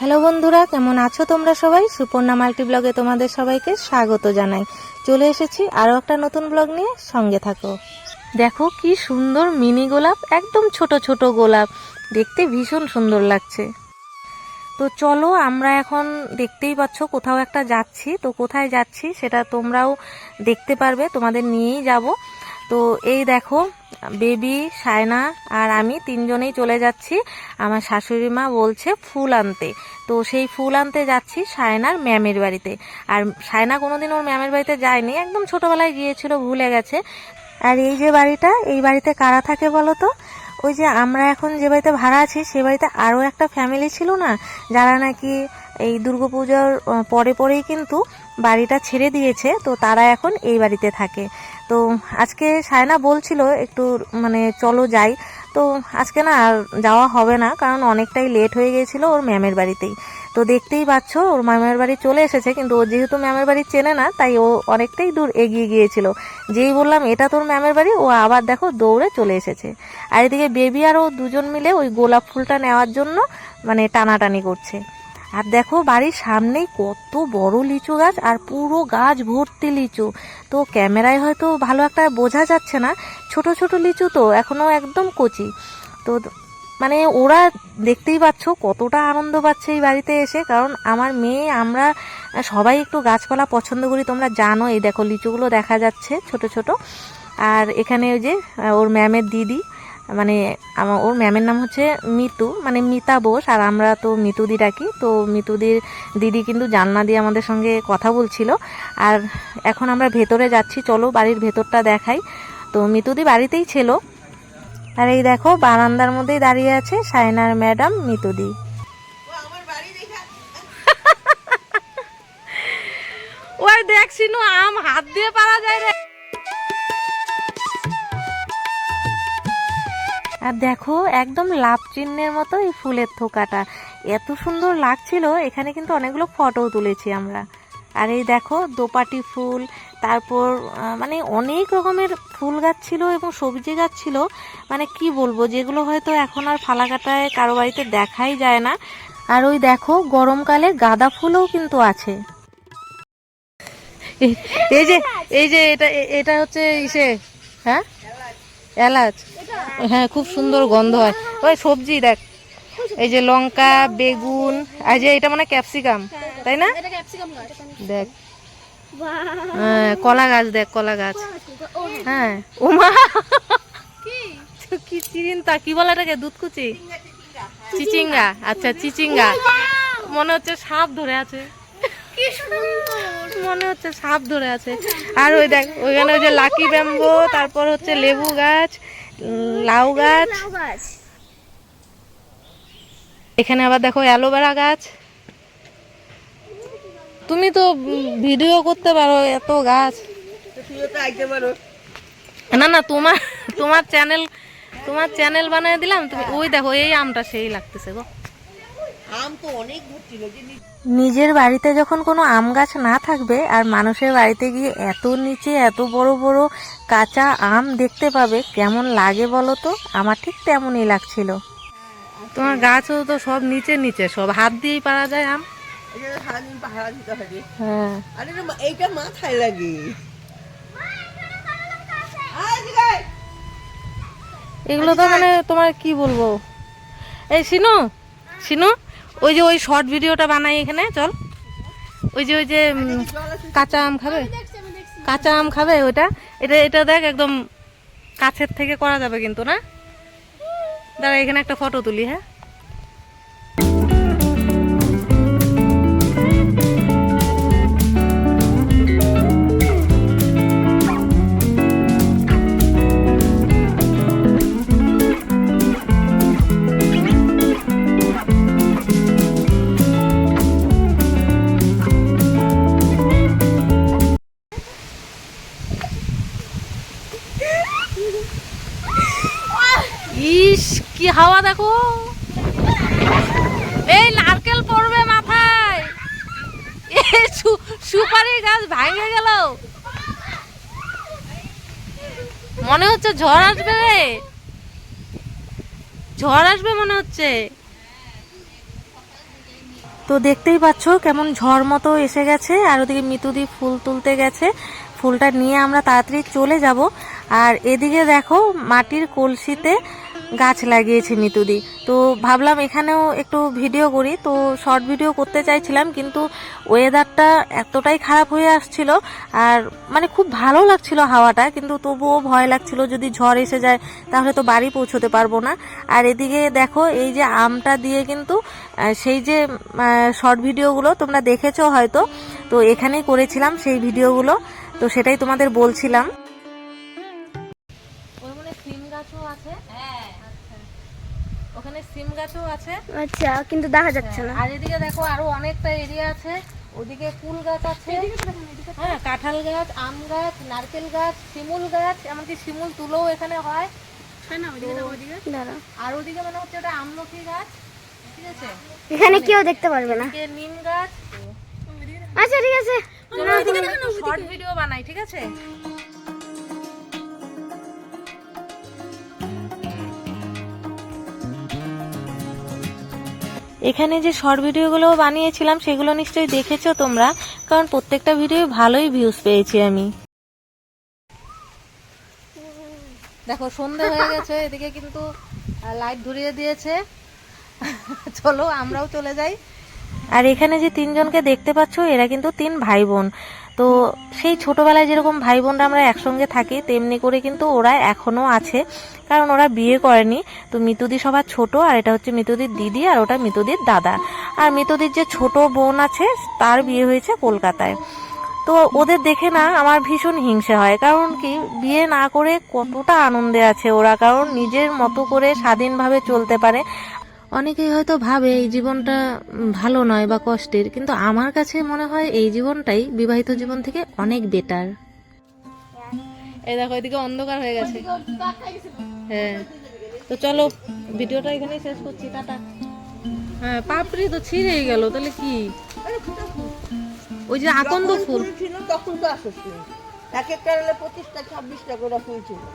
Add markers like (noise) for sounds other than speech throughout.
Hello বন্ধুরা, কেমন আছো তোমরা সবাই? সুপর্ণা মাল্টি ব্লগে তোমাদের সবাইকে স্বাগত জানাই। চলে এসেছি আরও একটা নতুন ব্লগ নিয়ে, সঙ্গে থাকো। দেখো কি সুন্দর মিনি গোলাপ, একদম ছোট ছোট গোলাপ। দেখতে ভীষণ সুন্দর লাগছে। তো চলো, আমরা এখন দেখতেই পাচ্ছ কোথাও একটা যাচ্ছি। তো কোথায় যাচ্ছি সেটা তোমরাও দেখতে পারবে, তোমাদের নিয়েই যাব। তো এই দেখো, বেবি, সায়না আর আমি তিনজনেই চলে যাচ্ছি। আমার শাশুড়ি মা বলছে ফুল আনতে। তো সেই ফুল আনতে যাচ্ছি সায়নার ম্যামের বাড়িতে। আর সায়না কোনোদিন ওর ম্যামের বাড়িতে যায়নি, একদম ছোটোবেলায় গিয়েছিল, ভুলে গেছে। আর এই যে বাড়িটা, এই বাড়িতে কারা থাকে বলো তো? ওই যে আমরা এখন যে বাড়িতে ভাড়া আছি, সে বাড়িতে আরও একটা ফ্যামিলি ছিল না? যারা নাকি এই দুর্গাপুজোর পরে পরেই কিন্তু বাড়িটা ছেড়ে দিয়েছে, তো তারা এখন এই বাড়িতে থাকে। তো আজকে সায়না বলছিল একটু মানে চলো যাই। তো আজকে না আর যাওয়া হবে না, কারণ অনেকটাই লেট হয়ে গিয়েছিল ওর ম্যামের বাড়িতেই। তো দেখতেই পাচ্ছ, ওর ম্যামের বাড়ি চলে এসেছে, কিন্তু ও যেহেতু ম্যামের বাড়ি চেনে না, তাই ও অনেকটাই দূর এগিয়ে গিয়েছিল। যেই বললাম, এটা তোর ম্যামের বাড়ি? ও আবার দেখো দৌড়ে চলে এসেছে। আর এদিকে বেবি আর ও দুজন মিলে ওই গোলাপ ফুলটা নেওয়ার জন্য মানে টানাটানি করছে। আর দেখো বাড়ির সামনেই কত বড় লিচু গাছ আর পুরো গাছ ভর্তি লিচু। তো ক্যামেরায় হয়তো ভালো একটা বোঝা যাচ্ছে না। ছোট ছোট লিচু তো এখনও একদম কচি। তো মানে ওরা দেখতেই পাচ্ছ কতটা আনন্দ পাচ্ছে এই বাড়িতে এসে। কারণ আমার মেয়ে, আমরা সবাই একটু গাছপালা পছন্দ করি, তোমরা জানো এই দেখো লিচুগুলো দেখা যাচ্ছে ছোট ছোট। আর এখানে ওই যে ওর ম্যামের দিদি। মানে আমার ওর ম্যামের নাম হচ্ছে মিতু মানে মিতা বোস, আর আমরা তো মিতুদি ডাকি। তো মিতুদির দিদি কিন্তু জান্না দিয়ে আমাদের সঙ্গে কথা বলছিল। আর এখন আমরা ভেতরে যাচ্ছি, চলো বাড়ির ভেতরটা দেখাই। তো মিতুদি বাড়িতেই ছিল। আর এই দেখো, বারান্দার মধ্যেই দাঁড়িয়ে আছে সায়নার ম্যাডাম মিতুদি। ওই দেখছি আম হাত দিয়ে পারা যায় রে। আর দেখো, একদম লাভ চিহ্নের মতো এই ফুলের থোকাটা। এত সুন্দর লাগছিল, এখানে কিন্তু অনেকগুলো ফটো তুলেছি আমরা। আর এই দেখো, দোপাটি ফুল, তারপর মানে অনেক রকমের ফুল গাছ ছিল এবং সবজি গাছ ছিল। মানে কি বলব, যেগুলো হয়তো এখন আর ফালাকাটায় কারও বাড়িতে দেখাই যায় না। আর ওই দেখো, গরমকালে গাঁদা ফুলও কিন্তু আছে। এই- যে, এই যে এটা এটা হচ্ছে ইসে হ্যাঁ? এলাচ। হ্যাঁ খুব সুন্দর গন্ধ হয়। ওই সবজি দেখ। এই যে লঙ্কা বেগুন আর যে এটা মানে ক্যাপসিকাম তাই না? দেখ। হ্যাঁ, কলা গাছ দেখ কলা গাছ। হ্যাঁ ওমা। কি? চিরিনতা কি বলে এটাকে দুধকুচি? চিচিঙ্গা। আচ্ছা চিচিঙ্গা। মনে হচ্ছে সাপ ধরে আছে। মনে হচ্ছে সাপ ধরে আছে। আর ওই দেখ, ওইখানে ওই যে লাকি ব্যাম্বো, তারপর হচ্ছে লেবু গাছ লাউ গাছ। এখানে আবার দেখো অ্যালোভেরা গাছ। তুমি তো ভিডিও করতে পারো এত গাছ। না না, তোমার তোমার চ্যানেল তোমার চ্যানেল বানিয়ে দিলাম, তুমি, ওই দেখো, এই আমটা সেই লাগতেছে গো। আম তো অনেক ধরছিল যে নিজের বাড়িতে যখন কোনো আম গাছ না থাকবে আর মানুষের বাড়িতে গিয়ে এত নিচে এত বড় বড় কাঁচা আম দেখতে পাবে কেমন লাগে বলো তো? আমার ঠিক তেমনই লাগছিল। তোমার গাছও তো সব নিচে নিচে সব হাত দিয়েই পারা যায় আম। এই যে সারাদিন পাহারা দিতে হবে। হ্যাঁ। আরে এইটা মাথায় লাগে। আয় এদিকে আয়। এগুলো তো মানে তোমার কি বলব? এই শিনু শিনু? ওই যে ওই শর্ট ভিডিওটা বানাই এখানে, চল। ওই যে ওই যে কাঁচা আম খাবে? কাঁচা আম খাবে ওইটা? এটা এটা দেখ একদম কাছের থেকে করা যাবে কিন্তু না? দাঁড়া, এখানে একটা ফটো তুলি হ্যাঁ? কি হাওয়া দেখো? এই নারকেল পড়বে মাথায়। সুপারি গাছ ভাঙে গেল। মনে হচ্ছে ঝড় আসবে রে। ঝড় আসবে মনে হচ্ছে। তো দেখতেই পাচ্ছ কেমন ঝড় মতো এসে গেছে, আর ওদিকে মিতুদি ফুল তুলতে গেছে। ফুলটা নিয়ে আমরা তাড়াতাড়ি চলে যাব। আর এদিকে দেখো মাটির কলসিতে গাছ লাগিয়েছে মিতুদি। তো ভাবলাম এখানেও একটু ভিডিও করি। তো শর্ট ভিডিও করতে চাইছিলাম, কিন্তু ওয়েদারটা এতটাই খারাপ হয়ে আসছিল, আর মানে খুব ভালো লাগছিল হাওয়াটা, কিন্তু তবুও ভয় লাগছিল যদি ঝড় এসে যায়, তাহলে তো বাড়ি পৌঁছতে পারব না। আর এদিকে দেখো, এই যে আমটা দিয়ে কিন্তু সেই যে শর্ট ভিডিওগুলো তোমরা দেখেছ হয়তো, তো এখানেই করেছিলাম সেই ভিডিওগুলো তো সেটাই তোমাদের বলছিলাম। গাছও আছে। আচ্ছা কিন্তু দেখা যাচ্ছে না। আর এদিকে দেখো আরও অনেকটা এরিয়া আছে। ওদিকে কুল গাছ আছে। হ্যাঁ কাঁঠাল গাছ আম গাছ নারকেল গাছ শিমুল গাছ এমনকি শিমুল তুলোও এখানে হয়। আর ওদিকে মনে হচ্ছে ওটা আমলকি গাছ ঠিক আছে? এখানে কেউ দেখতে পারবে না। নিম গাছ। আচ্ছা ঠিক আছে। শর্ট ভিডিও বানাই ঠিক আছে? এখানে যে শর্ট ভিডিওগুলো বানিয়েছিলাম সেগুলো নিশ্চয়ই দেখেছ তোমরা কারণ প্রত্যেকটা ভিডিও ভালোই ভিউজ পেয়েছি আমি। দেখো সন্ধে হয়ে গেছে এদিকে কিন্তু লাইট ধরিয়ে দিয়েছে। (laughs) চলো আমরাও চলে যাই। আর এখানে যে তিনজনকে দেখতে পাচ্ছ এরা কিন্তু তিন ভাই বোন তো সেই ছোটবেলায় যেরকম ভাই বোনরা আমরা একসঙ্গে থাকি তেমনি করে কিন্তু ওরা এখনও আছে। কারণ ওরা বিয়ে করেনি। তো মিতুদি সবার ছোট আর এটা হচ্ছে মিতুদির দিদি আর ওটা মিতুদির দাদা। আর মিতুদির যে ছোট বোন আছে তার বিয়ে হয়েছে কলকাতায়। তো ওদের দেখে না আমার ভীষণ হিংসে হয়। কারণ কি বিয়ে না করে কতটা আনন্দে আছে ওরা। কারণ নিজের মতো করে স্বাধীনভাবে চলতে পারে। অনেকেই হয়তো ভাবে এই জীবনটা ভালো নয় বা কষ্টের কিন্তু আমার কাছে মনে হয় এই জীবনটাই বিবাহিত জীবন থেকে অনেক বেটার এই দেখো এদিকে অন্ধকার হয়ে গেছে। হ্যাঁ। তো চলো ভিডিওটা এখানেই শেষ করছি টাটা। হ্যাঁ পাপড়ি তো ছিঁড়েই গেল তাহলে কি? ওই যে আকন্দ ফুল। ছিল তখন তো আসো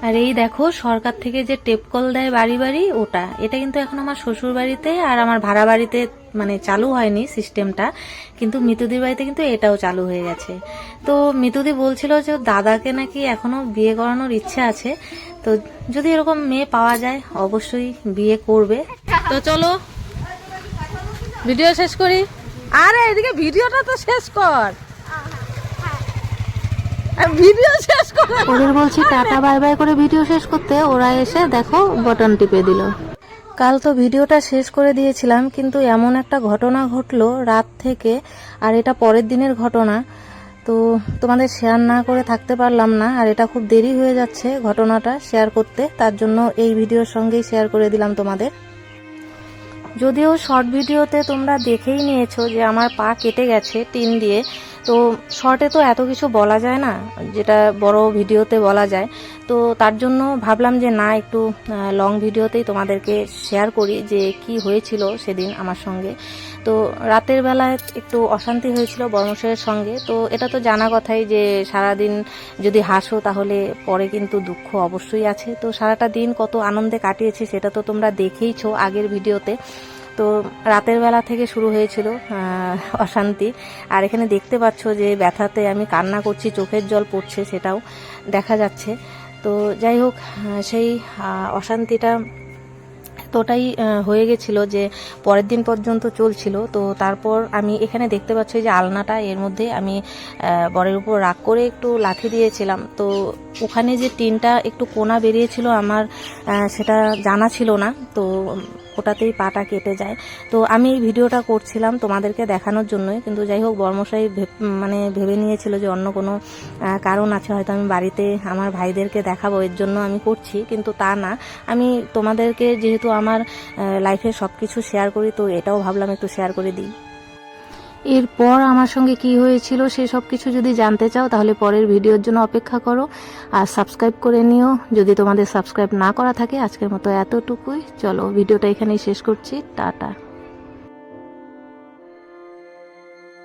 আর এই দেখো সরকার থেকে যে টেপ কল দেয় বাড়ি বাড়ি ওটা। এটা কিন্তু এখন আমার শ্বশুর বাড়িতে আর আমার ভাড়া বাড়িতে মানে চালু হয়নি সিস্টেমটা কিন্তু মিতুদির বাড়িতে কিন্তু এটাও চালু হয়ে গেছে। তো মিতুদি বলছিল যে দাদাকে নাকি এখনও বিয়ে করানোর ইচ্ছে আছে। তো যদি এরকম মেয়ে পাওয়া যায় অবশ্যই বিয়ে করবে। তো চলো ভিডিও শেষ করি। আরে এদিকে ভিডিওটা তো শেষ কর। ভিডিও শেষ কর। ওদের বলছি টাটা বাই বাই করে ভিডিও শেষ করতে। ওরা এসে দেখো বটন টিপে দিল। কাল তো ভিডিওটা শেষ করে দিয়েছিলাম কিন্তু এমন একটা ঘটনা ঘটলো রাত থেকে আর এটা পরের দিনের ঘটনা। তো তোমাদের শেয়ার না করে থাকতে পারলাম না, আর এটা খুব দেরি হয়ে যাচ্ছে ঘটনাটা শেয়ার করতে, তার জন্য এই ভিডিওর সঙ্গেই শেয়ার করে দিলাম তোমাদের। যদিও শর্ট ভিডিওতে তোমরা দেখেই নিয়েছো যে আমার পা কেটে গেছে টিন দিয়ে, তো শর্টে তো এত কিছু বলা যায় না, যেটা বড় ভিডিওতে বলা যায়। তো তার জন্য ভাবলাম যে না, একটু লং ভিডিওতেই তোমাদেরকে শেয়ার করি যে কি হয়েছিল সেদিন আমার সঙ্গে। তো রাতের বেলায় একটু অশান্তি হয়েছিল বর্মশের সঙ্গে। তো এটা তো জানা কথাই যে সারাদিন যদি হাসো তাহলে পরে কিন্তু দুঃখ অবশ্যই আছে। তো সারাটা দিন কত আনন্দে কাটিয়েছি সেটা তো তোমরা দেখেইছো আগের ভিডিওতে। তো রাতের বেলা থেকে শুরু হয়েছিল অশান্তি। আর এখানে দেখতে পাচ্ছ যে ব্যথাতে আমি কান্না করছি, চোখের জল পড়ছে সেটাও দেখা যাচ্ছে। তো যাই হোক সেই অশান্তিটা এতটাই হয়ে গেছিল যে পরের দিন পর্যন্ত চলছিল। তো তারপর আমি এখানে দেখতে পাচ্ছি যে আলনাটা এর মধ্যে আমি বরের উপর রাগ করে একটু লাথি দিয়েছিলাম। তো ওখানে যে টিনটা একটু কোনা বেরিয়েছিল আমার সেটা জানা ছিল না। তো ওটাতেই পাটা কেটে যায়। তো আমি এই ভিডিওটা করছিলাম তোমাদেরকে দেখানোর জন্যই। কিন্তু যাই হোক, বর্মশাই মানে ভেবে নিয়েছিল যে অন্য কোনো কারণ আছে, হয়তো আমি বাড়িতে আমার ভাইদেরকে দেখাবো, এর জন্য আমি করছি, কিন্তু তা না। আমি তোমাদেরকে যেহেতু আমার লাইফে সব কিছু শেয়ার করি, তো এটাও ভাবলাম একটু শেয়ার করে দিই। এরপর আমার সঙ্গে কি হয়েছিল সে সব কিছু যদি জানতে চাও, তাহলে পরের ভিডিওর জন্য অপেক্ষা করো। আর সাবস্ক্রাইব করে নিও। যদি তোমাদের সাবস্ক্রাইব না করা থাকে, আজকের মতো এতটুকুই। চলো, ভিডিওটা এখানেই শেষ করছি। টাটা।